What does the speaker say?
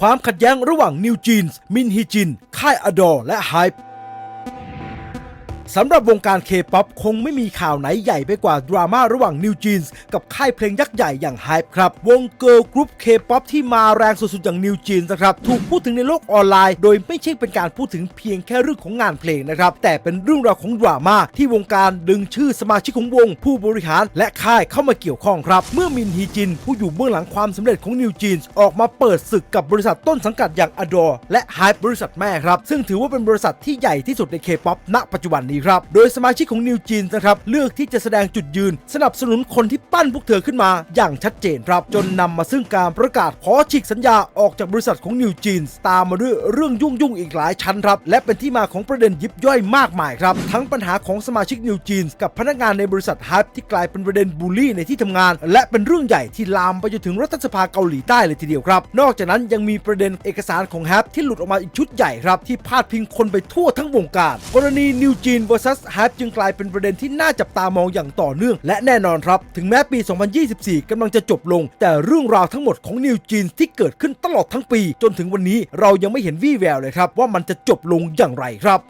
ความขัดแย้งระหว่างนิวจีนส์มินฮีจิน ค่ายอดอและไฮป์ สำหรับวงการเคป๊อปคงไม่มีข่าวไหนใหญ่ไปกว่าดราม่าระหว่างนิวจีนส์กับค่ายเพลงยักษ์ใหญ่อย่าง Hype ครับ วงเกิร์ลกรุ๊ปเคป๊อปที่มาแรงสุดๆ อย่างนิวจีนส์นะครับ ถูกพูดถึงในโลกออนไลน์ โดยไม่ใช่เป็นการพูดถึงเพียงแค่เรื่องของงานเพลงนะครับ แต่เป็นเรื่องราวของดราม่าที่วงการดึงชื่อสมาชิกของวง ผู้บริหารและค่ายเข้ามาเกี่ยวข้องครับ เมื่อมินฮีจิน ผู้อยู่เบื้องหลังความสำเร็จของนิวจีนส์ออกมาเปิดศึกกับบริษัทต้นสังกัดอย่าง Adore และ Hype บริษัทแม่ครับซึ่งถือว่าเป็นบริษัทที่ใหญ่ที่สุดในเคป๊อปณปัจจุบันนี้ครับ โดยสมาชิกของนิวจีนนะครับเลือกที่จะแสดงจุดยืน สนับสนุนคนที่ปั้นพวกเธอขึ้นมาอย่างชัดเจนครับ จนนำมาซึ่งการประกาศขอฉีกสัญญาออกจากบริษัทของนิวจีนตามมาด้วยเรื่องยุ่งยุ่งๆอีกหลายชั้นครับและเป็นที่มาของประเด็นยิบย่อยมากมายครับ ทั้งปัญหาของสมาชิกนิวจีนกับพนักงานในบริษัทฮับที่กลายเป็นประเด็นบูลลี่ในที่ทำงาน และเป็นเรื่องใหญ่ที่ลามไปจนถึงรัฐสภาเกาหลีใต้เลยทีเดียวครับ นอกจากนั้นยังมีประเด็นเอกสารของฮับที่หลุดออกมาอีกชุดใหญ่ครับที่พาดพิงคนไปทั่วทั้งวงการ กรณีนิวจีน vs ฮับจึงกลายเป็นประเด็นที่น่าจับตามองอย่างต่อเนื่อง และแน่นอนครับ ถึงแม้ปี 2024กำลังจะจบลง แต่เรื่องราวทั้งหมดของนิวจีนที่เกิดขึ้นตลอดทั้งปี จนถึงวันนี้เรายังไม่เห็นวี่แววเลยครับว่ามันจะจบลงอย่างไรครับ